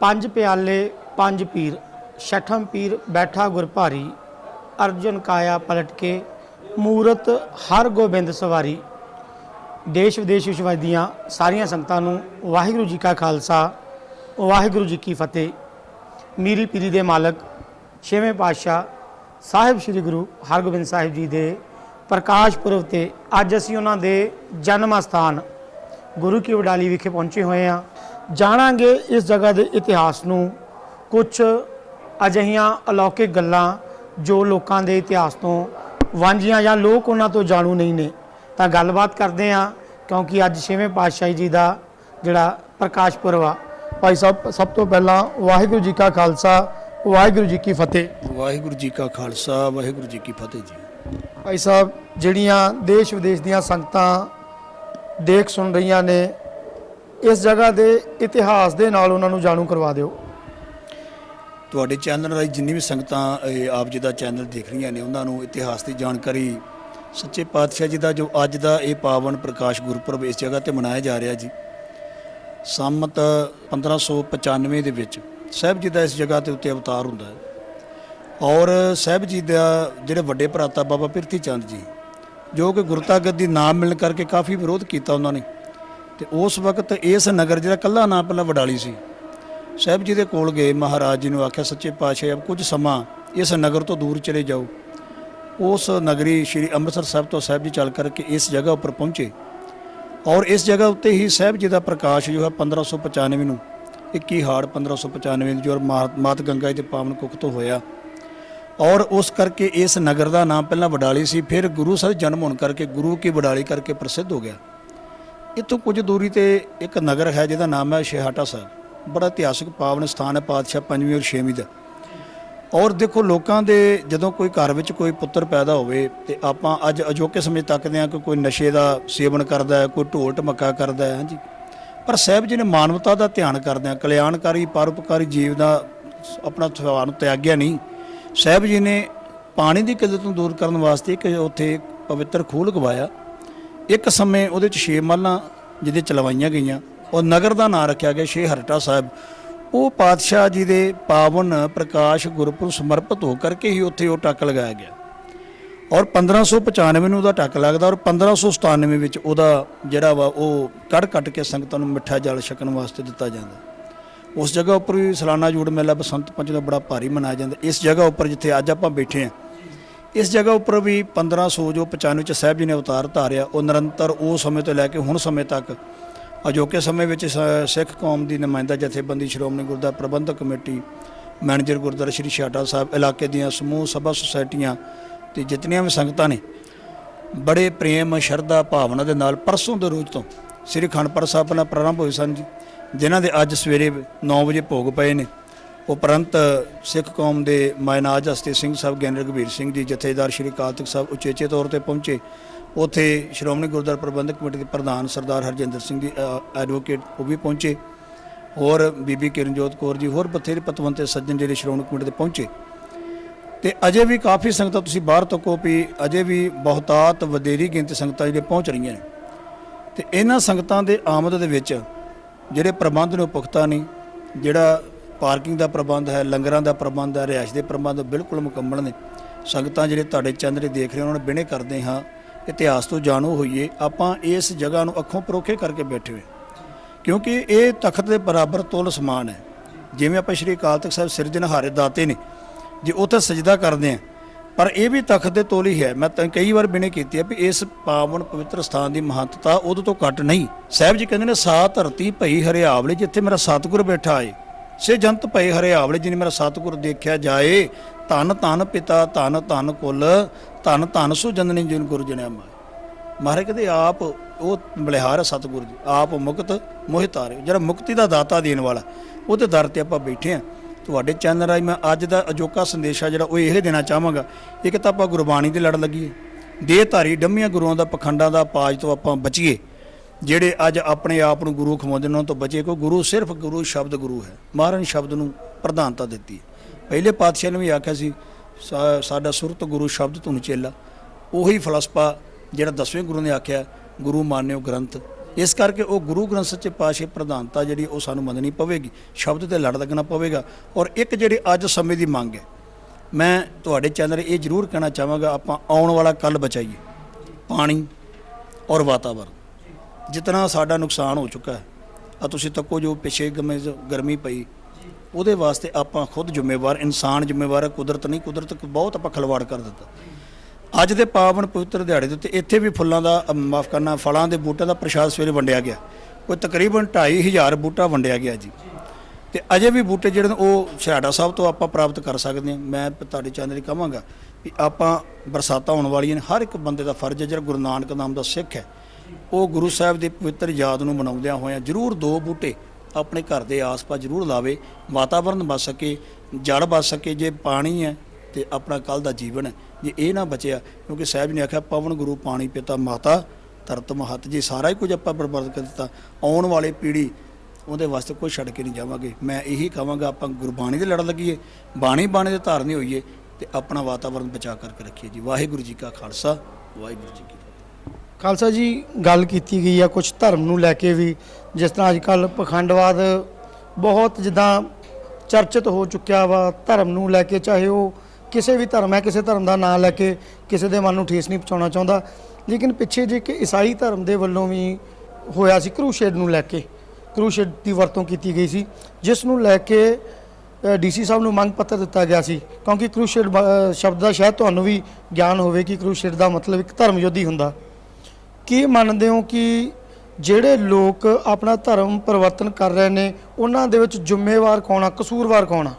ਪੰਜ ਪਿਆਲੇ, ਪੰਜ ਪੀਰ, ਛਠਮ ਪੀਰ, ਬੈਠਾ ਗੁਰਭਾਰੀ, ਅਰਜਨ ਕਾਇਆ ਪਲਟ ਕੇ ਮੂਰਤ ਹਰ ਗੋਬਿੰਦ ਸਵਾਰੀ। ਦੇਸ਼ ਵਿਦੇਸ਼ ਵਿੱਚ ਵਸਦੀਆਂ ਸਾਰੀਆਂ ਸੰਗਤਾਂ ਨੂੰ ਵਾਹਿਗੁਰੂ ਜੀ ਕਾ ਖਾਲਸਾ, ਵਾਹਿਗੁਰੂ ਜੀ ਕੀ ਫਤਿਹ। ਮੀਰੀ ਪੀਰੀ ਦੇ ਮਾਲਕ, ਛੇਵੇਂ ਪਾਤਸ਼ਾਹ ਸਾਹਿਬ ਸ੍ਰੀ ਗੁਰੂ ਹਰਗੋਬਿੰਦ ਸਾਹਿਬ ਜੀ ਦੇ ਪ੍ਰਕਾਸ਼ ਪੁਰਬ ਤੇ ਅੱਜ ਅਸੀਂ ਉਹਨਾਂ ਦੇ ਜਨਮ ਸਥਾਨ ਗੁਰੂ ਕੀ ਵਡਾਲੀ ਵਿਖੇ ਪਹੁੰਚੇ ਹੋਏ ਹਾਂ। ਜਾਣਾਂਗੇ ਇਸ ਜਗ੍ਹਾ ਦੇ ਇਤਿਹਾਸ ਨੂੰ। ਕੁਝ ਅਜਿਹੀਆਂ ਅਲੌਕਿਕ ਗੱਲਾਂ ਜੋ ਲੋਕਾਂ ਦੇ ਇਤਿਹਾਸ ਤੋਂ ਵਾਂਝੀਆਂ ਜਾਂ ਲੋਕ ਉਹਨਾਂ ਤੋਂ ਜਾਣੂ ਨਹੀਂ ਨੇ। ਤਾਂ ਗੱਲਬਾਤ ਕਰਦੇ ਹਾਂ ਕਿਉਂਕਿ ਅੱਜ ਛੇਵੇਂ ਪਾਤਸ਼ਾਹੀ ਜੀ ਦਾ ਜਿਹੜਾ ਪ੍ਰਕਾਸ਼ ਪੁਰਬ ਆ। ਭਾਈ ਸਾਹਿਬ ਸਭ ਤੋਂ ਪਹਿਲਾਂ ਵਾਹਿਗੁਰੂ ਜੀ ਕਾ ਖਾਲਸਾ ਵਾਹਿਗੁਰੂ ਜੀ ਕੀ ਫਤਿਹ। ਵਾਹਿਗੁਰੂ ਜੀ ਕਾ ਖਾਲਸਾ ਵਾਹਿਗੁਰੂ ਜੀ ਕੀ ਫਤਿਹ ਜੀ। ਭਾਈ ਸਾਹਿਬ ਜਿਹੜੀਆਂ ਦੇਸ਼ ਵਿਦੇਸ਼ ਦੀਆਂ ਸੰਗਤਾਂ ਦੇਖ ਸੁਣ ਰਹੀਆਂ ਨੇ ਇਸ ਜਗ੍ਹਾ ਦੇ ਇਤਿਹਾਸ ਦੇ ਨਾਲ ਉਹਨਾਂ ਨੂੰ ਜਾਣੂ ਕਰਵਾ ਦਿਓ। ਤੁਹਾਡੇ ਚੈਨਲ ਰਾਹੀਂ ਜਿੰਨੀ ਵੀ ਸੰਗਤਾਂ, ਇਹ, ਆਪ ਜੀ ਦਾ ਚੈਨਲ ਦੇਖ ਰਹੀਆਂ ਨੇ, ਉਹਨਾਂ ਨੂੰ ਇਤਿਹਾਸ ਦੀ ਜਾਣਕਾਰੀ, ਸੱਚੇ ਪਾਤਸ਼ਾਹ ਜੀ ਦਾ ਜੋ ਅੱਜ ਦਾ ਇਹ ਪਾਵਨ ਪ੍ਰਕਾਸ਼ ਗੁਰਪੁਰਬ ਇਸ ਜਗ੍ਹਾ ਤੇ ਮਨਾਇਆ ਜਾ ਰਿਹਾ ਜੀ, ਸੰਮਤ 1595 ਦੇ ਵਿੱਚ ਸਾਹਿਬ ਜੀ ਦਾ ਇਸ ਜਗ੍ਹਾ ਤੇ ਉੱਤੇ ਅਵਤਾਰ ਹੁੰਦਾ ਹੈ। ਔਰ ਸਾਹਿਬ ਜੀ ਦਾ ਜਿਹੜੇ ਵੱਡੇ ਭਰਾਤਾ ਬਾਬਾ ਪਿਰਥੀ ਚੰਦ ਜੀ, ਜੋ ਕਿ ਗੁਰਤਾਗਤ ਦੀ ਨਾਮ ਮਿਲਣ ਕਰਕੇ ਕਾਫੀ ਵਿਰੋਧ ਕੀਤਾ ਉਹਨਾਂ ਨੇ। ਤੇ ਉਸ ਵਕਤ ਇਸ ਨਗਰ ਜਿਹੜਾ ਕੱਲਾ ਨਾਂ ਪਹਿਲਾਂ ਵਡਾਲੀ ਸੀ, ਸਾਹਿਬ ਜੀ ਦੇ ਕੋਲ ਗਏ, ਮਹਾਰਾਜ ਜੀ ਨੂੰ ਆਖਿਆ, ਸੱਚੇ ਪਾਤਸ਼ਾਹ ਅਬ ਕੁਝ ਸਮਾਂ ਇਸ ਨਗਰ ਤੋਂ ਦੂਰ ਚਲੇ ਜਾਓ। ਉਸ ਨਗਰੀ ਸ਼੍ਰੀ ਅੰਮ੍ਰਿਤਸਰ ਸਾਹਿਬ ਤੋਂ ਸਾਹਿਬ ਜੀ ਚੱਲ ਕਰਕੇ ਇਸ ਜਗ੍ਹਾ ਉੱਪਰ ਪਹੁੰਚੇ। ਔਰ ਇਸ ਜਗ੍ਹਾ ਉੱਤੇ ਹੀ ਸਾਹਿਬ ਜੀ ਦਾ ਪ੍ਰਕਾਸ਼ ਜੋ ਹੈ 1595 ਨੂੰ 21 ਹਾੜ 1595 ਨੂੰ ਜੋ ਮਾ- ਮਾਤ ਗੰਗਾ ਜੀ ਦੇ ਪਾਵਨ ਕੁੱਖ ਤੋਂ ਹੋਇਆ। ਔਰ ਉਸ ਕਰਕੇ ਇਸ ਨਗਰ ਦਾ ਨਾਮ ਪਹਿਲਾਂ ਵਡਾਲੀ ਸੀ, ਫਿਰ ਗੁਰੂ ਸਾਹਿਬ ਜਨਮ ਹੋਣ ਕਰਕੇ ਗੁਰੂ ਕੀ ਵਡਾਲੀ ਕਰਕੇ ਪ੍ਰਸਿੱਧ ਹੋ ਗਿਆ। ਇੱਥੋਂ ਕੁਝ ਦੂਰੀ ਤੇ ਇੱਕ ਨਗਰ ਹੈ ਜਿਹਦਾ ਨਾਮ ਹੈ ਸ਼ਿਹਾਟਾ ਸਾਹਿਬ। ਬੜਾ ਇਤਿਹਾਸਕ ਪਾਵਨ ਸਥਾਨ ਹੈ, ਪਾਤਸ਼ਾਹ ਪੰਜਵੀਂ ਔਰ ਛੇਵੀਂ ਦਾ। ਔਰ ਦੇਖੋ, ਲੋਕਾਂ ਦੇ ਜਦੋਂ ਕੋਈ ਘਰ ਵਿੱਚ ਕੋਈ ਪੁੱਤਰ ਪੈਦਾ ਹੋਵੇ ਤੇ ਆਪਾਂ ਅੱਜ ਅਜੋਕੇ ਸਮੇਂ ਤੱਕਦੇ ਹਾਂ ਕਿ ਕੋਈ ਨਸ਼ੇ ਦਾ ਸੇਵਨ ਕਰਦਾ ਹੈ, ਕੋਈ ਢੋਲ ਢਮੱਕਾ ਕਰਦਾ ਹੈ, ਹਾਂਜੀ। ਪਰ ਸਾਹਿਬ ਜੀ ਨੇ ਮਾਨਵਤਾ ਦਾ ਧਿਆਨ ਕਰਦੇ ਕਰਦਿਆਂ ਕਲਿਆਣਕਾਰੀ, ਪਰਉਪਕਾਰੀ ਜੀਵ ਦਾ ਆਪਣਾ ਸੁਭਾਅ ਨੂੰ ਤਿਆਗਿਆ ਨਹੀਂ। ਸਾਹਿਬ ਜੀ ਨੇ ਪਾਣੀ ਦੀ ਕਿੱਲਤ ਨੂੰ ਦੂਰ ਕਰਨ ਵਾਸਤੇ ਇੱਕ ਉੱਥੇ ਪਵਿੱਤਰ ਖੂਹ ਲਗਵਾਇਆ। ਇੱਕ ਸਮੇਂ ਉਹਦੇ ਚ ਛੇ ਮੱਲਾਂ ਜਿਹਦੇ ਚਲਵਾਈਆਂ ਗਈਆਂ ਔਰ ਨਗਰ ਦਾ ਨਾਂ ਰੱਖਿਆ ਗਿਆ ਸ਼ੇ ਹਰਟਾ ਸਾਹਿਬ। ਉਹ ਪਾਤਸ਼ਾਹ ਜੀ ਦੇ ਪਾਵਨ ਪ੍ਰਕਾਸ਼ ਗੁਰਪੁਰ ਸਮਰਪਿਤ ਹੋ ਕਰਕੇ ਹੀ ਉੱਥੇ ਉਹ ਟੱਕ ਲਗਾਇਆ ਗਿਆ। ਔਰ 1595 ਨੂੰ ਉਹਦਾ ਟੱਕ ਲੱਗਦਾ ਔਰ 1597 ਵਿੱਚ ਉਹਦਾ ਜਿਹੜਾ ਵਾ ਉਹ ਕੱਢ ਕੱਟ ਕੇ ਸੰਗਤਾਂ ਨੂੰ ਮਿੱਠਾ ਜਲ ਛਕਣ ਵਾਸਤੇ ਦਿੱਤਾ ਜਾਂਦਾ। ਉਸ ਜਗ੍ਹਾ ਉੱਪਰ ਵੀ ਸਾਲਾਨਾ ਜੋੜ ਮੇਲਾ ਬਸੰਤ ਪੰਚਮੀ ਦਾ ਬੜਾ ਭਾਰੀ ਮਨਾਇਆ ਜਾਂਦਾ। ਇਸ ਜਗ੍ਹਾ ਉੱਪਰ ਜਿੱਥੇ ਅੱਜ ਆਪਾਂ ਬੈਠੇ ਹਾਂ ਇਸ ਜਗ੍ਹਾ ਉੱਪਰ ਵੀ 1500 ਜੋ 95 ਚ ਸਾਹਿਬ ਜੀ ਨੇ ਅਵਤਾਰ ਧਾਰਿਆ, ਉਹ ਨਿਰੰਤਰ ਉਹ ਸਮੇਂ ਤੋਂ ਲੈ ਕੇ ਹੁਣ ਸਮੇਂ ਤੱਕ ਅਜੋਕੇ ਸਮੇਂ ਵਿੱਚ ਸ- ਸਿੱਖ ਕੌਮ ਦੀ ਨੁਮਾਇੰਦਾ ਜਥੇਬੰਦੀ ਸ਼੍ਰੋਮਣੀ ਗੁਰਦੁਆਰਾ ਪ੍ਰਬੰਧਕ ਕਮੇਟੀ, ਮੈਨੇਜਰ ਗੁਰਦੁਆਰਾ ਸ਼੍ਰੀ ਛਾਟਾ ਸਾਹਿਬ ਇਲਾਕੇ ਦੀਆਂ ਸਮੂਹ ਸਭਾ ਸੁਸਾਇਟੀਆਂ ਤੇ ਜਿਤਨੀਆਂ ਵੀ ਸੰਗਤਾਂ ਨੇ, ਬੜੇ ਪ੍ਰੇਮ, ਸ਼ਰਧਾ, ਭਾਵਨਾ ਦੇ ਨਾਲ ਪਰਸੋਂ ਦੇ ਰੋਜ਼ ਤੋਂ ਸ੍ਰੀ ਖੰਡਪੁਰ ਸਾਹਿਬ ਨਾਲ ਪ੍ਰਾਰੰਭ ਹੋਏ ਸਨ ਜੀ, ਜਿਨ੍ਹਾਂ ਦੇ ਅੱਜ ਸਵੇਰੇ 9 ਵਜੇ ਭੋਗ ਪਏ ਨੇ। ਉਪਰੰਤ ਸਿੱਖ ਕੌਮ ਦੇ ਮਾਇਨਾਜ ਹਸਤੇ ਸਿੰਘ ਸਾਹਿਬ ਗਿਆਨੀ ਰਘਬੀਰ ਸਿੰਘ ਜੀ, ਜਥੇਦਾਰ ਸ਼੍ਰੀ ਕਾਲਤਕ ਸਾਹਿਬ ਉਚੇਚੇ ਤੌਰ ਤੇ ਪਹੁੰਚੇ। ਉੱਥੇ ਸ਼੍ਰੋਮਣੀ ਗੁਰਦੁਆਰਾ ਪ੍ਰਬੰਧਕ ਕਮੇਟੀ ਦੇ ਪ੍ਰਧਾਨ ਸਰਦਾਰ ਹਰਜਿੰਦਰ ਸਿੰਘ ਜੀ ਐਡਵੋਕੇਟ ਉਹ ਵੀ ਪਹੁੰਚੇ। ਹੋਰ ਬੀਬੀ ਕਿਰਨਜੋਤ ਕੌਰ ਜੀ, ਹੋਰ ਬਥੇਰੇ ਪਤਵੰਤੇ ਸੱਜਣ ਜਿਹੜੇ ਸ਼੍ਰੋਮਣੀ ਕਮੇਟੀ ਦੇ ਪਹੁੰਚੇ। ਤੇ ਅਜੇ ਵੀ ਕਾਫੀ ਸੰਗਤਾਂ ਤੁਸੀਂ ਬਾਹਰ ਤੱਕੋ ਵੀ ਅਜੇ ਵੀ ਬਹੁਤਾਤ ਵਧੇਰੀ ਗਿਣਤੀ ਸੰਗਤਾਂ ਜਿਹੜੇ ਪਹੁੰਚ ਰਹੀਆਂ ਨੇ। ਤੇ ਇਹਨਾਂ ਸੰਗਤਾਂ ਦੇ ਆਮਦ ਦੇ ਵਿੱਚ ਜਿਹੜੇ ਪ੍ਰਬੰਧ ਨੂੰ ਉਹ ਪੁਖਤਾ ਨਹੀਂ, ਜਿਹੜਾ ਪਾਰਕਿੰਗ ਦਾ ਪ੍ਰਬੰਧ ਹੈ, ਲੰਗਰਾਂ ਦਾ ਪ੍ਰਬੰਧ ਹੈ, ਰਿਹਾਇਸ਼ ਦੇ ਪ੍ਰਬੰਧ ਬਿਲਕੁਲ ਮੁਕੰਮਲ ਨੇ। ਸੰਗਤਾਂ ਜਿਹੜੇ ਤੁਹਾਡੇ ਚੈਨਲ ਦੇਖ ਰਹੇ ਉਹਨਾਂ ਨੂੰ ਬਿਨੇ ਕਰਦੇ ਹਾਂ। ਇਤਿਹਾਸ ਤੋਂ ਜਾਣੂ ਹੋਈਏ, ਆਪਾਂ ਇਸ ਜਗ੍ਹਾ ਨੂੰ ਅੱਖੋਂ ਪਰੋਖੇ ਕਰਕੇ ਬੈਠੇ ਹੋਏ। ਕਿਉਂਕਿ ਇਹ ਤਖਤ ਦੇ ਬਰਾਬਰ ਤੁਲ ਸਮਾਨ ਹੈ। ਜਿਵੇਂ ਆਪਾਂ ਸ਼੍ਰੀ ਅਕਾਲ ਤਖਤ ਸਾਹਿਬ ਸਿਰਜਣਹਾਰੇ ਦਾਤੇ ਨੇ, ਜੇ ਉੱਥੇ ਸਜਦਾ ਕਰਦੇ ਆ। ਪਰ ਇਹ ਵੀ ਤਖਤ ਦੇ ਤੋਲ ਹੀ ਹੈ। ਮੈਂ ਤਾਂ ਕਈ ਵਾਰ ਬਿਨੇ ਕੀਤੀ ਹੈ ਵੀ ਇਸ ਪਾਵਨ ਪਵਿੱਤਰ ਸਥਾਨ ਦੀ ਮਹੱਤਤਾ ਉਹਦੇ ਤੋਂ ਘੱਟ ਨਹੀਂ। ਸਾਹਿਬ ਜੀ ਕਹਿੰਦੇ ਨੇ ਸਾ ਧਰਤੀ ਭਈ ਹਰਿਆਵਲੇ, ਜਿੱਥੇ ਮੇਰਾ ਸਤਿਗੁਰ ਬੈਠਾ ਏ ਸੇ ਜੰਤ ਭਈ ਹਰਿਆਵਲੇ, ਜਿਨੇ ਮੇਰਾ ਸਤਿਗੁਰ ਦੇਖਿਆ ਜਾਏ, ਧੰਨ ਧੰਨ ਪਿਤਾ, ਧਨ ਧੰਨ ਕੁਲ, ਧੰਨ ਧੰਨ ਸੁ ਜਨਨੀ ਜਿਨ ਗੁਰੂ ਜਨਿਆ ਮਾ ਮਹਾਰਾਜ ਕਹਿੰਦੇ ਆਪ ਉਹ ਬਲਿਹਾਰ ਹੈ ਸਤਿਗੁਰੂ ਜੀ, ਆਪ ਮੁਕਤ ਮੋਹਿਤਾਰੇ ਜਿਹੜਾ ਮੁਕਤੀ ਦਾ ਦਾਤਾ ਦੇਣ ਵਾਲਾ, ਉਹਦੇ ਦਰ ਤੇ ਆਪਾਂ ਬੈਠੇ ਆ ਤੁਹਾਡੇ ਚੈਨਲ ਰਾਹੀਂ ਮੈਂ ਅੱਜ ਦਾ ਅਜੋਕਾ ਸੰਦੇਸ਼ ਆ, ਜਿਹੜਾ ਉਹ ਇਹ ਦੇਣਾ ਚਾਹਾਂਗਾ। ਇੱਕ ਤਾਂ ਆਪਾਂ ਗੁਰਬਾਣੀ ਦੇ ਲੜ ਲੱਗੀਏ ਦੇਹਧਾਰੀ ਡੰਮੀਆਂ ਗੁਰੂਆਂ ਦਾ ਪਖੰਡਾਂ ਦਾ ਪਾਜ ਤੋਂ ਆਪਾਂ ਬਚੀਏ। ਜਿਹੜੇ ਅੱਜ ਆਪਣੇ ਆਪ ਨੂੰ ਗੁਰੂ ਖਵਾਉਂਦੇ ਨੇ, ਉਹਨਾਂ ਤੋਂ ਬਚੇ ਕੋ ਗੁਰੂ ਸਿਰਫ ਗੁਰੂ ਸ਼ਬਦ ਗੁਰੂ ਹੈ। ਮਹਾਰਾਜ ਸ਼ਬਦ ਨੂੰ ਪ੍ਰਧਾਨਤਾ ਦਿੱਤੀ ਪਹਿਲੇ ਪਾਤਸ਼ਾਹ ਨੇ ਵੀ ਆਖਿਆ ਸੀ ਸਾਡਾ ਸੁਰਤ ਗੁਰੂ ਸ਼ਬਦ ਤੁਹਾਨੂੰ ਚੇਲਾ। ਉਹੀ ਫਲਸਫਾ ਜਿਹੜਾ ਦਸਵੇਂ ਗੁਰੂ ਨੇ ਆਖਿਆ, ਗੁਰੂ ਮਾਨਿਓ ਗ੍ਰੰਥ। ਇਸ ਕਰਕੇ ਉਹ ਗੁਰੂ ਗ੍ਰੰਥ ਸੱਚੇ ਪਾਤਸ਼ਾਹ ਪ੍ਰਧਾਨਤਾ ਜਿਹੜੀ, ਉਹ ਸਾਨੂੰ ਮੰਨਣੀ ਪਵੇਗੀ। ਸ਼ਬਦ ਤੇ ਲੜ ਲੱਗਣਾ ਪਵੇਗਾ। ਔਰ ਇੱਕ ਜਿਹੜੀ ਅੱਜ ਸਮੇਂ ਦੀ ਮੰਗ ਹੈ, ਮੈਂ ਤੁਹਾਡੇ ਚੈਨਲ ਇਹ ਜ਼ਰੂਰ ਕਹਿਣਾ ਚਾਹਾਂਗਾ, ਆਪਾਂ ਆਉਣ ਵਾਲਾ ਕੱਲ ਬਚਾਈਏ। ਪਾਣੀ ਔਰ ਵਾਤਾਵਰਨ। ਜਿਤਨਾ ਸਾਡਾ ਨੁਕਸਾਨ ਹੋ ਚੁੱਕਾ ਹੈ ਆ ਤੁਸੀਂ ਤੱਕੋ ਜੋ ਪਿਛੇ ਗਮੇ ਗਰਮੀ ਪਈ, ਉਹਦੇ ਵਾਸਤੇ ਆਪਾਂ ਖੁਦ ਜ਼ਿੰਮੇਵਾਰ, ਇਨਸਾਨ ਜ਼ਿੰਮੇਵਾਰ ਹੈ, ਕੁਦਰਤ ਨਹੀਂ, ਕੁਦਰਤ ਬਹੁਤ ਆਪਾਂ ਖਲਵਾੜ ਕਰ ਦਿੱਤਾ। ਅੱਜ ਦੇ ਪਾਵਨ ਪਵਿੱਤਰ ਦਿਹਾੜੇ ਦੇ ਉੱਤੇ ਇੱਥੇ ਵੀ ਫੁੱਲਾਂ ਦਾ ਮਾਫ ਕਰਨਾ, ਫਲਾਂ ਦੇ ਬੂਟਿਆਂ ਦਾ ਪ੍ਰਸ਼ਾਦ ਸਵੇਰੇ ਵੰਡਿਆ ਗਿਆ। ਕੋਈ ਤਕਰੀਬਨ 2500 ਬੂਟਾ ਵੰਡਿਆ ਗਿਆ ਜੀ। ਤੇ ਅਜੇ ਵੀ ਬੂਟੇ ਜਿਹੜੇ ਨੇ, ਉਹ ਛਿਆੜਾ ਸਾਹਿਬ ਤੋਂ ਆਪਾਂ ਪ੍ਰਾਪਤ ਕਰ ਸਕਦੇ ਹਾਂ। ਮੈਂ ਤੁਹਾਡੇ ਚੈਨਲ ਲਈ ਕਹਾਂਗਾ ਵੀ ਆਪਾਂ ਬਰਸਾਤਾਂ ਹੋਣ ਵਾਲੀਆਂ ਨੇ, ਹਰ ਇੱਕ ਬੰਦੇ ਦਾ ਫਰਜ਼ ਹੈ, ਜਿਹੜਾ ਗੁਰੂ ਨਾਨਕ ਨਾਮ ਦਾ ਸਿੱਖ ਹੈ ਉਹ ਗੁਰੂ ਸਾਹਿਬ ਦੀ ਪਵਿੱਤਰ ਯਾਦ ਨੂੰ ਮਨਾਉਂਦਿਆਂ ਹੋਇਆਂ ਜ਼ਰੂਰ ਦੋ ਬੂਟੇ ਆਪਣੇ ਘਰ ਦੇ ਆਸ-ਪਾਸ ਜ਼ਰੂਰ ਲਾਵੇ, ਵਾਤਾਵਰਨ ਬਚ ਸਕੇ, ਜੜ ਬਚ ਸਕੇ, ਜੇ ਪਾਣੀ ਹੈ ਤੇ ਆਪਣਾ ਕੱਲ ਦਾ ਜੀਵਨ ਹੈ। ਜੇ ਇਹ ਨਾ ਬਚਿਆ, ਕਿਉਂਕਿ ਸਾਹਿਬ ਨੇ ਆਖਿਆ, ਪਵਨ ਗੁਰੂ ਪਾਣੀ ਪਿਤਾ ਮਾਤਾ ਧਰਤ ਮਹਤ, ਜੇ ਸਾਰਾ ਹੀ ਕੁਝ ਆਪਾਂ ਬਰਬਾਦ ਕਰ ਦਿੱਤਾ, ਆਉਣ ਵਾਲੀ ਪੀੜ੍ਹੀ ਉਹਦੇ ਵਾਸਤੇ ਕੋਈ ਛੱਡ ਕੇ ਨਹੀਂ ਜਾਵਾਂਗੇ। ਮੈਂ ਇਹੀ ਕਹਾਂਗਾ, ਆਪਾਂ ਗੁਰਬਾਣੀ ਦੇ ਲੜ ਲੱਗੀਏ, ਬਾਣੀ ਬਾਣੀ ਦੇ ਧਾਰਨੀ ਹੋਈਏ ਤੇ ਆਪਣਾ ਵਾਤਾਵਰਨ ਬਚਾ ਕਰਕੇ ਰੱਖੀਏ ਜੀ। ਵਾਹਿਗੁਰੂ ਜੀ ਕਾ ਖਾਲਸਾ, ਵਾਹਿਗੁਰੂ ਜੀ ਕੀ ਖਾਲਸਾ ਜੀ, ਗੱਲ ਕੀਤੀ ਗਈ ਆ ਕੁਝ ਧਰਮ ਨੂੰ ਲੈ ਕੇ ਵੀ, ਜਿਸ ਤਰ੍ਹਾਂ ਅੱਜ ਕੱਲ ਪਖੰਡਵਾਦ ਬਹੁਤ ਜਿੱਦਾਂ ਚਰਚਿਤ ਹੋ ਚੁੱਕਿਆ ਵਾ, ਧਰਮ ਨੂੰ ਲੈ ਕੇ, ਚਾਹੇ ਉਹ ਕਿਸੇ ਵੀ ਧਰਮ ਹੈ, ਕਿਸੇ ਧਰਮ ਦਾ ਨਾਂ ਲੈ ਕੇ ਕਿਸੇ ਦੇ ਮਨ ਨੂੰ ਠੇਸ ਨਹੀਂ ਪਹੁੰਚਾਉਣਾ ਚਾਹੁੰਦਾ। ਲੇਕਿਨ ਪਿੱਛੇ ਜੇ ਕਿ ਈਸਾਈ ਧਰਮ ਦੇ ਵੱਲੋਂ ਵੀ ਹੋਇਆ ਸੀ, ਕਰੂਸ਼ੇਡ ਨੂੰ ਲੈ ਕੇ, ਕਰੂਸ਼ੇਡ ਦੀ ਵਰਤੋਂ ਕੀਤੀ ਗਈ ਸੀ, ਜਿਸ ਨੂੰ ਲੈ ਕੇ ਡੀਸੀ ਸਾਹਿਬ ਨੂੰ ਮੰਗ ਪੱਤਰ ਦਿੱਤਾ ਗਿਆ ਸੀ, ਕਿਉਂਕਿ ਕਰੂਸ਼ੇਡ ਸ਼ਬਦ ਦਾ ਸ਼ਾਇਦ ਤੁਹਾਨੂੰ ਵੀ ਗਿਆਨ ਹੋਵੇ ਕਿ ਕਰੂਸ਼ੇਡ ਦਾ ਮਤਲਬ ਇੱਕ ਧਰਮ ਯੋਧੀ ਹੁੰਦਾ। ਕੀ ਮੰਨਦੇ ਹੋ ਕਿ ਜਿਹੜੇ ਲੋਕ ਆਪਣਾ ਧਰਮ ਪਰਿਵਰਤਨ ਕਰ ਰਹੇ ਨੇ, ਉਹਨਾਂ ਦੇ ਵਿੱਚ ਜ਼ਿੰਮੇਵਾਰ ਕੌਣ ਆ, ਕਸੂਰਵਾਰ ਕੌਣ ਆ?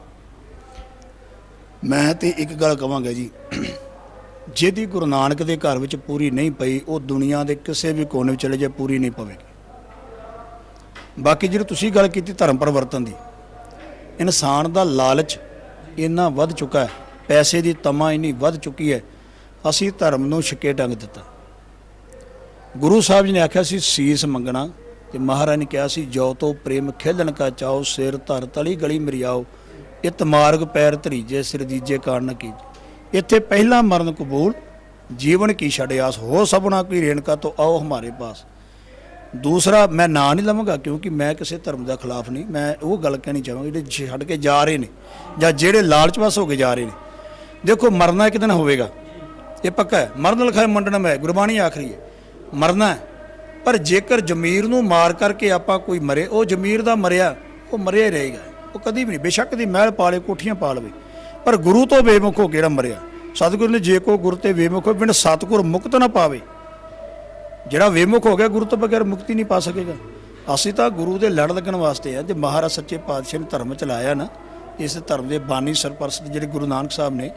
ਮੈਂ ਤੇ ਇੱਕ ਗੱਲ ਕਵਾਂਗਾ ਜੀ। ਜਿਹਦੀ ਗੁਰੂ ਨਾਨਕ ਦੇ ਘਰ ਵਿੱਚ ਪੂਰੀ ਨਹੀਂ ਪਈ, ਉਹ ਦੁਨੀਆ ਦੇ ਕਿਸੇ ਵੀ ਕੋਨੇ ਵਿੱਚ ਚਲੇ ਜਾਏ, ਪੂਰੀ ਨਹੀਂ ਪਵੇਗੀ। ਬਾਕੀ ਜਿਹੜੀ ਤੁਸੀਂ ਗੱਲ ਕੀਤੀ ਧਰਮ ਪਰਿਵਰਤਨ ਦੀ, ਇਨਸਾਨ ਦਾ ਲਾਲਚ ਇੰਨਾ ਵੱਧ ਚੁੱਕਾ ਹੈ, ਪੈਸੇ ਦੀ ਤਮਾ ਇੰਨੀ ਵੱਧ ਚੁੱਕੀ ਹੈ, ਅਸੀਂ ਧਰਮ ਨੂੰ ਛਿੱਕੇ ਟੰਗ ਦਿੱਤਾ। ਗੁਰੂ ਸਾਹਿਬ ਜੀ ਨੇ ਆਖਿਆ ਸੀ, ਸੀਸ ਮੰਗਣਾ। ਤੇ ਮਹਾਰਾਜ ਨੇ ਕਿਹਾ ਸੀ ਜੋ ਤੋ ਪ੍ਰੇਮ ਖੇਲਣ ਕਾ ਚਾਓ ਸਿਰ ਧਰ ਤਲੀ ਗਲੀ ਮਰਿਆਓ, ਇਤ ਮਾਰਗ ਪੈਰ ਧਰੀਜੇ, ਸਿਰ ਦੀਜੇ ਕਾਰਨ ਕੀ ਇੱਥੇ ਪਹਿਲਾ ਮਰਨ ਕਬੂਲ, ਜੀਵਨ ਕੀ ਛੜ ਆਸ, ਹੋ ਸਭਨਾ ਕੀ ਰੇਣਕਾ ਤੋਂ ਆਓ ਹਮਾਰੇ ਪਾਸ। ਦੂਸਰਾ, ਮੈਂ ਨਾਂ ਨਹੀਂ ਲਵਾਂਗਾ, ਕਿਉਂਕਿ ਮੈਂ ਕਿਸੇ ਧਰਮ ਦਾ ਖਿਲਾਫ ਨਹੀਂ। ਮੈਂ ਉਹ ਗੱਲ ਕਹਿਣੀ ਚਾਹਾਂਗਾ, ਜਿਹੜੇ ਛੱਡ ਕੇ ਜਾ ਰਹੇ ਨੇ, ਜਾਂ ਜਿਹੜੇ ਲਾਲਚਵਸ ਹੋ ਕੇ ਜਾ ਰਹੇ ਨੇ। ਦੇਖੋ, ਮਰਨਾ ਇੱਕ ਦਿਨ ਹੋਵੇਗਾ। ਇਹ ਪੱਕਾ ਹੈ। ਮਰਨ ਲਿਖਾਏ ਮੰਡਣਮ ਹੈ ਗੁਰਬਾਣੀ ਆਖਰੀ ਹੈ। ਮਰਨਾ ਪਰ ਜੇਕਰ ਜ਼ਮੀਰ ਨੂੰ ਮਾਰ ਕਰਕੇ ਆਪਾਂ ਕੋਈ ਮਰੇ, ਉਹ ਜ਼ਮੀਰ ਦਾ ਮਰਿਆ, ਉਹ ਮਰਿਆ ਹੀ ਰਹੇਗਾ। ਉਹ ਕਦੀ ਵੀ ਨਹੀਂ। ਬੇਸ਼ੱਕ ਦੀ ਮਹਿਲ ਪਾਲੇ, ਕੋਠੀਆਂ ਪਾ ਲਵੇ। ਪਰ ਗੁਰੂ ਤੋਂ ਬੇਮੁਖ ਹੋ ਕੇ ਜਿਹੜਾ ਮਰਿਆ? ਸਤਿਗੁਰੂ ਨੇ ਜੇ ਕੋ ਗੁਰ ਤੇ ਬੇਮੁਖ ਹੋ ਬਿਨ ਸਤਿਗੁਰ ਮੁਕਤ ਨਾ ਪਾਵੇ। ਜਿਹੜਾ ਵੇਮੁਖ ਹੋ ਗਿਆ, ਗੁਰੂ ਤੋਂ ਬਗੈਰ ਮੁਕਤੀ ਨਹੀਂ ਪਾ ਸਕੇਗਾ। ਅਸੀਂ ਤਾਂ ਗੁਰੂ ਦੇ ਲੜ ਲੱਗਣ ਵਾਸਤੇ ਆ। ਜੇ ਮਹਾਰਾਜ ਸੱਚੇ ਪਾਤਸ਼ਾਹ ਨੇ ਧਰਮ ਚਲਾਇਆ ਨਾ, ਇਸ ਧਰਮ ਦੇ ਬਾਨੀ ਸਰਪ੍ਰਸਤ ਜਿਹੜੇ ਗੁਰੂ ਨਾਨਕ ਸਾਹਿਬ ਨੇ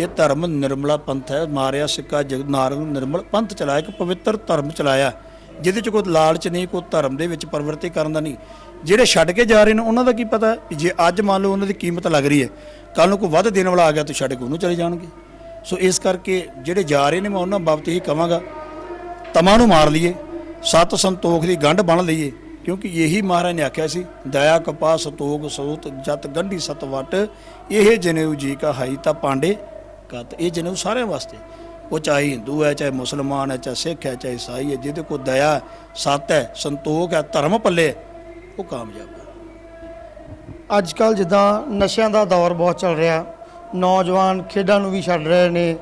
ਇਹ ਧਰਮ ਨਿਰਮਲਾ ਪੰਥ ਹੈ। ਮਾਰਿਆ, ਸਿੱਕਾ, ਜਗ ਨੂੰ ਨਿਰਮਲ ਪੰਥ ਚਲਾਇਆ, ਇੱਕ ਪਵਿੱਤਰ ਧਰਮ ਚਲਾਇਆ। ਜਿਹਦੇ ਚ ਕੋਈ ਲਾਲਚ ਨਹੀਂ, ਕੋਈ ਧਰਮ ਦੇ ਵਿੱਚ ਪਰਿਵਰਤੀ ਕਰਨ ਦਾ ਨਹੀਂ। ਜਿਹੜੇ ਛੱਡ ਕੇ ਜਾ ਰਹੇ ਨੇ, ਉਹਨਾਂ ਦਾ ਕੀ ਪਤਾ ਵੀ ਜੇ ਅੱਜ ਮੰਨ ਲਓ ਉਹਨਾਂ ਦੀ ਕੀਮਤ ਲੱਗ ਰਹੀ ਹੈ ਕੱਲ ਨੂੰ ਕੋਈ ਵੱਧ ਦੇਣ ਵਾਲਾ ਆ ਗਿਆ ਤਾਂ ਛੱਡ ਕੇ ਉਹਨੂੰ ਚਲੇ ਜਾਣਗੇ। ਸੋ ਇਸ ਕਰਕੇ ਜਿਹੜੇ ਜਾ ਰਹੇ ਨੇ, ਮੈਂ ਉਹਨਾਂ ਬਾਬਤ ਹੀ ਕਹਾਂਗਾ, ਤਮਾ ਨੂੰ ਮਾਰ ਲਈਏ, ਸਤ ਸੰਤੋਖ ਦੀ ਗੰਢ ਬਣ ਲਈਏ, ਕਿਉਂਕਿ ਇਹੀ ਮਹਾਰਾਜ ਨੇ ਆਖਿਆ ਸੀ, ਦਇਆ ਕਪਾ ਸੰਤੋਖ ਸੋਤ, ਜਤ, ਗੰਢੀ ਸਤ ਵਟ ਇਹ ਜਨੇਊ ਜੀ ਕਾ ਹਾਈ, ਤਾਂ ਪਾਂਡੇ ਕਤ ਇਹ ਜਨੇਊ ਸਾਰਿਆਂ ਵਾਸਤੇ। ਉਹ ਚਾਹੇ ਹਿੰਦੂ ਹੈ ਚਾਹੇ ਮੁਸਲਮਾਨ ਹੈ ਚਾਹੇ ਸਿੱਖ ਹੈ ਚਾਹੇ ਈਸਾਈ ਹੈ ਜਿਹਦੇ ਕੋਲ ਦਇਆ ਹੈ, ਸਤ ਹੈ ਸੰਤੋਖ ਹੈ ਧਰਮ ਪੱਲੇ ਹੈ, ਉਹ ਕਾਮਯਾਬ ਹੈ। ਅੱਜ ਕੱਲ ਜਿੱਦਾਂ ਨਸ਼ਿਆਂ ਦਾ ਦੌਰ ਬਹੁਤ ਚੱਲ ਰਿਹਾ ਨੌਜਵਾਨ ਖੇਡਾਂ ਨੂੰ ਵੀ ਛੱਡ ਰਹੇ ਨੇ।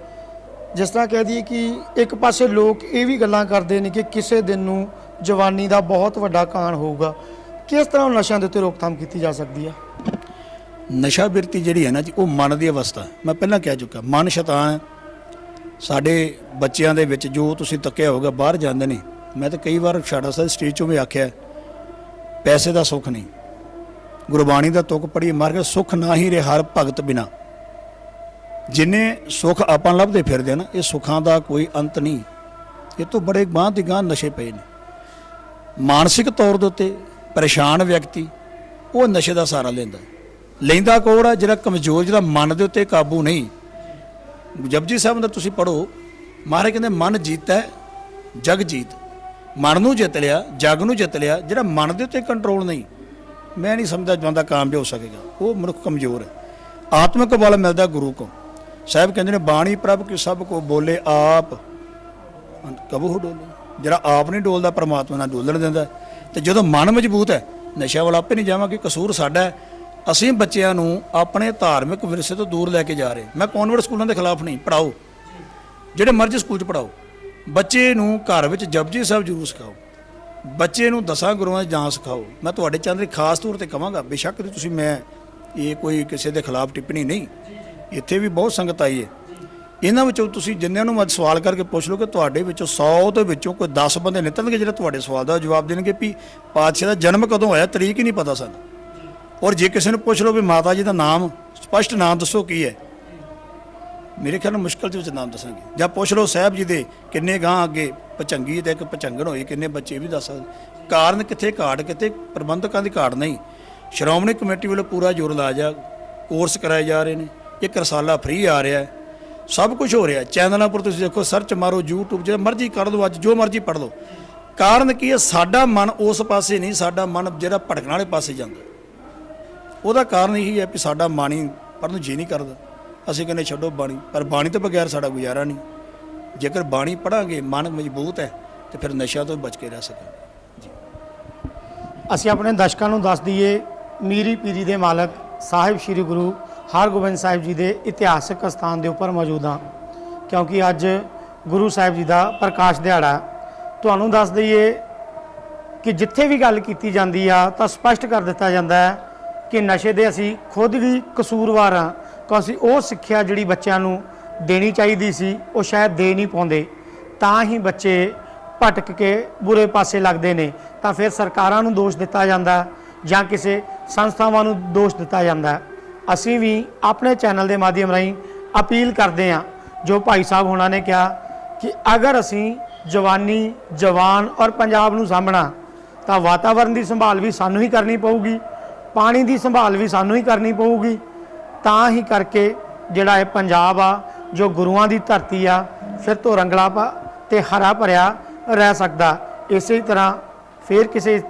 ਜਿਸ ਤਰ੍ਹਾਂ ਕਹਿ ਦਈਏ ਕਿ ਇੱਕ ਪਾਸੇ ਲੋਕ ਇਹ ਵੀ ਗੱਲਾਂ ਕਰਦੇ ਨੇ ਕਿ ਕਿਸੇ ਦਿਨ ਨੂੰ ਜਵਾਨੀ ਦਾ ਬਹੁਤ ਵੱਡਾ ਕਾਣ ਹੋਊਗਾ। ਕਿਸ ਤਰ੍ਹਾਂ ਨਸ਼ਿਆਂ ਦੇ ਉੱਤੇ ਰੋਕਥਾਮ ਕੀਤੀ ਜਾ ਸਕਦੀ ਹੈ? ਨਸ਼ਾ ਬਿਰਤੀ ਜਿਹੜੀ ਹੈ ਨਾ ਜੀ, ਉਹ ਮਨ ਦੀ ਅਵਸਥਾ ਮੈਂ ਪਹਿਲਾਂ ਕਹਿ ਚੁੱਕਾ, ਮਨ ਸ਼ੈਤਾਨ ਹੈ। ਸਾਡੇ ਬੱਚਿਆਂ ਦੇ ਵਿੱਚ ਜੋ ਤੁਸੀਂ ਤੱਕਿਆ ਹੋਗਾ ਬਾਹਰ ਜਾਂਦੇ ਨੇ। ਮੈਂ ਤਾਂ ਕਈ ਵਾਰ ਛਾੜਾ ਸਾਹਿਬ ਸਟੇਜ 'ਚੋਂ ਵੀ ਆਖਿਆ ਪੈਸੇ ਦਾ ਸੁੱਖ ਨਹੀਂ। ਗੁਰਬਾਣੀ ਦਾ ਤੁਕ ਪੜੀ ਮਾਰ ਕੇ ਸੁੱਖ ਨਾ ਹੀ ਰਿਹਾ ਹਰ ਭਗਤ ਬਿਨਾ। ਜਿਨੇ ਸੁੱਖ ਆਪਾਂ ਲੱਭਦੇ ਫਿਰਦੇ ਆ ਨਾ, ਇਹ ਸੁੱਖਾਂ ਦਾ ਕੋਈ ਅੰਤ ਨਹੀਂ। ਇਹ ਤੋਂ ਬੜੇ ਬਾਂਹ ਦੀ ਗਾਂ ਨਸ਼ੇ ਪਏ ਨੇ। ਮਾਨਸਿਕ ਤੌਰ ਦੇ ਉੱਤੇ ਪਰੇਸ਼ਾਨ ਵਿਅਕਤੀ, ਉਹ ਨਸ਼ੇ ਦਾ ਸਹਾਰਾ ਲੈਂਦਾ ਲੈਂਦਾ ਕੋੜ ਆ? ਜਿਹੜਾ ਕਮਜ਼ੋਰ ਜਿਹੜਾ ਮਨ ਦੇ ਉੱਤੇ ਕਾਬੂ ਨਹੀਂ। ਜਪਜੀ ਸਾਹਿਬ ਦਾ ਤੁਸੀਂ ਪੜੋ ਮਹਾਰਾਜ ਕਹਿੰਦੇ ਮਨ ਜੀਤਾ ਹੈ, ਜਗ ਜੀਤ। ਮਨ ਨੂੰ ਜਿੱਤ ਲਿਆ ਜਗ ਨੂੰ ਜਿੱਤ ਲਿਆ ਜਿਹੜਾ ਮਨ ਦੇ ਉੱਤੇ ਕੰਟਰੋਲ ਨਹੀਂ। ਮੈਂ ਨਹੀਂ ਸਮਝਦਾ ਬੰਦਾ ਕਾਮਯਾਬ ਹੋ ਸਕੇਗਾ। ਉਹ ਮਨੁੱਖ ਕਮਜ਼ੋਰ ਹੈ। ਆਤਮਿਕ ਬਲ ਮਿਲਦਾ ਗੁਰੂ ਕੋ ਸਾਹਿਬ ਕਹਿੰਦੇ ਨੇ ਬਾਣੀ ਪ੍ਰਭ ਕਿ ਸਭ ਕੋ ਬੋਲੇ ਆਪ। ਕਬੂ ਡੋਲੇ। ਜਿਹੜਾ ਆਪ ਨਹੀਂ ਡੋਲਦਾ ਪਰਮਾਤਮਾ ਨਾਲ ਡੋਲਣ ਦਿੰਦਾ। ਤੇ ਜਦੋਂ ਮਨ ਮਜ਼ਬੂਤ ਹੈ ਨਸ਼ਾ ਵਾਲਾ ਆਪੇ ਨਹੀਂ ਜਾਵਾਂਗੇ ਕਸੂਰ ਸਾਡਾ ਹੈ। ਅਸੀਂ ਬੱਚਿਆਂ ਨੂੰ ਆਪਣੇ ਧਾਰਮਿਕ ਵਿਰਸੇ ਤੋਂ ਦੂਰ ਲੈ ਕੇ ਜਾ ਰਹੇ। ਮੈਂ ਕਨਵਰਟ ਸਕੂਲਾਂ ਦੇ ਖਿਲਾਫ ਨਹੀਂ ਪੜਾਓ ਜਿਹੜੇ ਮਰਜ਼ੀ ਸਕੂਲ 'ਚ ਪੜਾਓ ਬੱਚੇ ਨੂੰ ਘਰ ਵਿੱਚ ਜਪਜੀ ਸਾਹਿਬ ਜ਼ਰੂਰ ਸਿਖਾਓ। ਬੱਚੇ ਨੂੰ ਦਸਾਂ ਗੁਰੂਆਂ ਦੀ ਜਾਂਚ ਸਿਖਾਓ। ਮੈਂ ਤੁਹਾਡੇ ਚੰਦ ਦੀ ਖਾਸ ਤੌਰ ਤੇ ਕਹਾਂਗਾ, ਬੇਸ਼ੱਕ ਤੁਸੀਂ ਮੈਂ ਇਹ ਕੋਈ ਕਿਸੇ ਦੇ ਖਿਲਾਫ ਟਿੱਪਣੀ ਨਹੀਂ। ਇੱਥੇ ਵੀ ਬਹੁਤ ਸੰਗਤ ਆਈ ਹੈ ਇਹਨਾਂ ਵਿੱਚੋਂ ਤੁਸੀਂ ਜਿੰਨਿਆਂ ਨੂੰ ਅੱਜ ਸਵਾਲ ਕਰਕੇ ਪੁੱਛ ਲਓ ਕਿ ਤੁਹਾਡੇ ਵਿੱਚੋਂ 100 ਦੇ ਵਿੱਚੋਂ ਕੋਈ 10 ਬੰਦੇ ਨਿਕਲਣਗੇ ਜਿਹੜੇ ਤੁਹਾਡੇ ਸਵਾਲ ਦਾ ਜਵਾਬ ਦੇਣਗੇ ਵੀ ਪਾਤਸ਼ਾਹ ਦਾ ਜਨਮ ਕਦੋਂ ਹੋਇਆ, ਤਰੀਕ ਹੀ ਨਹੀਂ ਪਤਾ ਸਾਨੂੰ। ਔਰ ਜੇ ਕਿਸੇ ਨੂੰ ਪੁੱਛ ਲਓ ਵੀ ਮਾਤਾ ਜੀ ਦਾ ਨਾਮ, ਸਪਸ਼ਟ ਨਾਮ ਦੱਸੋ ਕੀ ਹੈ? ਮੇਰੇ ਖਿਆਲ ਨਾਲ ਮੁਸ਼ਕਲ ਦੇ ਵਿੱਚ ਨਾਮ ਦੱਸਾਂਗੇ। ਜਾਂ ਪੁੱਛ ਲਓ ਸਾਹਿਬ ਜੀ ਦੇ ਕਿੰਨੇ ਗਾਂ ਅੱਗੇ ਪਚੰਗੀ ਤੇ ਇੱਕ ਪਚੰਗਣ ਹੋਈ ਕਿੰਨੇ ਬੱਚੇ ਵੀ ਦੱਸ ਸਕਦੇ। ਕਾਰਨ ਕਿੱਥੇ ਘਾਟ, ਕਿੱਥੇ ਪ੍ਰਬੰਧਕਾਂ ਦੀ ਘਾਟ ਨਹੀਂ। ਸ਼੍ਰੋਮਣੀ ਕਮੇਟੀ ਵੱਲੋਂ ਪੂਰਾ ਜ਼ੋਰ ਲਾਇਆ ਜਾ, ਕੋਰਸ ਕਰਾਏ ਜਾ ਰਹੇ ਨੇ, ਇੱਕ ਰਸਾਲਾ ਫ੍ਰੀ ਆ ਰਿਹਾ ਹੈ। ਸਭ ਕੁਝ ਹੋ ਰਿਹਾ ਚੈਨਲਾਂ ਪਰ ਤੁਸੀਂ ਦੇਖੋ ਸਰਚ ਮਾਰੋ, YouTube, ਜਿਹੜਾ ਮਰਜ਼ੀ ਕਰ ਲਓ, ਅੱਜ ਜੋ ਮਰਜ਼ੀ ਪੜ੍ਹ ਲਓ। ਕਾਰਨ ਕੀ ਹੈ? ਸਾਡਾ ਮਨ ਉਸ ਪਾਸੇ ਨਹੀਂ, ਸਾਡਾ ਮਨ ਜਿਹੜਾ ਭਟਕਣ ਵਾਲੇ ਪਾਸੇ ਜਾਂਦਾ। ਉਹਦਾ ਕਾਰਨ ਇਹੀ ਹੈ ਕਿ ਸਾਡਾ ਬਾਣੀ ਪੜ੍ਹਨ ਨੂੰ ਜੀ ਨਹੀਂ ਕਰਦਾ। ਅਸੀਂ ਕਹਿੰਦੇ ਛੱਡੋ ਬਾਣੀ, ਪਰ ਬਾਣੀ ਤੋਂ ਬਗੈਰ ਸਾਡਾ ਗੁਜ਼ਾਰਾ ਨਹੀਂ। ਜੇਕਰ ਬਾਣੀ ਪੜਾਂਗੇ ਮਨ ਮਜ਼ਬੂਤ ਹੈ, ਤੇ ਫਿਰ ਨਸ਼ਾ ਤੋਂ ਬਚ ਕੇ ਰਹਿ ਸਕਾਂਗੇ। ਅਸੀਂ ਆਪਣੇ ਦਰਸ਼ਕਾਂ ਨੂੰ ਦੱਸ ਦਈਏ, ਮੀਰੀ ਪੀਰੀ ਦੇ ਮਾਲਕ ਸਾਹਿਬ ਸ੍ਰੀ ਗੁਰੂ ਹਰਗੋਬਿੰਦ ਸਾਹਿਬ ਜੀ ਦੇ ਇਤਿਹਾਸਕ ਸਥਾਨ ਦੇ ਉੱਪਰ ਮੌਜੂਦ ਹਾਂ। ਕਿਉਂਕਿ ਅੱਜ ਗੁਰੂ ਸਾਹਿਬ ਜੀ ਦਾ ਪ੍ਰਕਾਸ਼ ਦਿਹਾੜਾ ਤੁਹਾਨੂੰ ਦੱਸ ਦਈਏ ਕਿ ਜਿੱਥੇ ਵੀ ਗੱਲ ਕੀਤੀ ਜਾਂਦੀ ਆ, ਤਾਂ ਸਪਸ਼ਟ ਕਰ ਦਿੱਤਾ ਜਾਂਦਾ ਹੈ ਕਿ ਨਸ਼ੇ ਦੇ ਅਸੀਂ ਖੁਦ ਵੀ ਕਸੂਰਵਾਰ ਹਾਂ। ਕਿ ਅਸੀਂ ਉਹ ਸਿੱਖਿਆ ਜਿਹੜੀ ਬੱਚਿਆਂ ਨੂੰ ਦੇਣੀ ਚਾਹੀਦੀ ਸੀ, ਉਹ ਸ਼ਾਇਦ ਦੇ ਨਹੀਂ ਪਾਉਂਦੇ। ਤਾਂ ਹੀ ਬੱਚੇ ਭਟਕ ਕੇ ਬੁਰੇ ਪਾਸੇ ਲੱਗਦੇ ਨੇ। ਤਾਂ ਫਿਰ ਸਰਕਾਰਾਂ ਨੂੰ ਦੋਸ਼ ਦਿੱਤਾ ਜਾਂਦਾ ਜਾਂ ਕਿਸੇ ਸੰਸਥਾਵਾਂ ਨੂੰ ਦੋਸ਼ ਦਿੱਤਾ ਜਾਂਦਾ ਅਸੀਂ ਵੀ ਆਪਣੇ ਚੈਨਲ ਦੇ ਮਾਧਿਅਮ ਰਾਹੀਂ ਅਪੀਲ ਕਰਦੇ ਹਾਂ, ਜੋ ਭਾਈ ਸਾਹਿਬ ਹੋਣਾ ਨੇ ਕਿਹਾ ਕਿ ਅਗਰ ਅਸੀਂ ਜਵਾਨੀ, ਜਵਾਨ ਔਰ ਪੰਜਾਬ ਨੂੰ ਸਾਂਭਣਾ, ਤਾਂ ਵਾਤਾਵਰਣ ਦੀ ਸੰਭਾਲ ਵੀ ਸਾਨੂੰ ਹੀ ਕਰਨੀ ਪਊਗੀ। ਪਾਣੀ ਦੀ ਸੰਭਾਲ ਵੀ ਸਾਨੂੰ ਹੀ ਕਰਨੀ ਪਊਗੀ। ਤਾਂ ਹੀ ਕਰਕੇ ਜਿਹੜਾ ਇਹ ਪੰਜਾਬ ਆ, ਜੋ ਗੁਰੂਆਂ ਦੀ ਧਰਤੀ ਆ, ਫਿਰ ਤੋਂ ਰੰਗਲਾ ਪਾ, ਤੇ ਹਰਾ ਭਰਿਆ ਰਹਿ ਸਕਦਾ। ਇਸੇ ਤਰ੍ਹਾਂ ਫਿਰ ਕਿਸੇ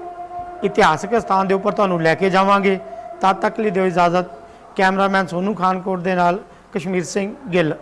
ਇਤਿਹਾਸਕ ਸਥਾਨ ਦੇ ਉੱਪਰ ਤੁਹਾਨੂੰ ਲੈ ਕੇ ਜਾਵਾਂਗੇ। ਤਦ ਤੱਕ ਲਈ ਦਿਓ ਇਜਾਜ਼ਤ। ਕੈਮਰਾਮੈਨ ਸੋਨੂ ਖਾਨਕੋਟ ਦੇ ਨਾਲ ਕਸ਼ਮੀਰ ਸਿੰਘ ਗਿੱਲ।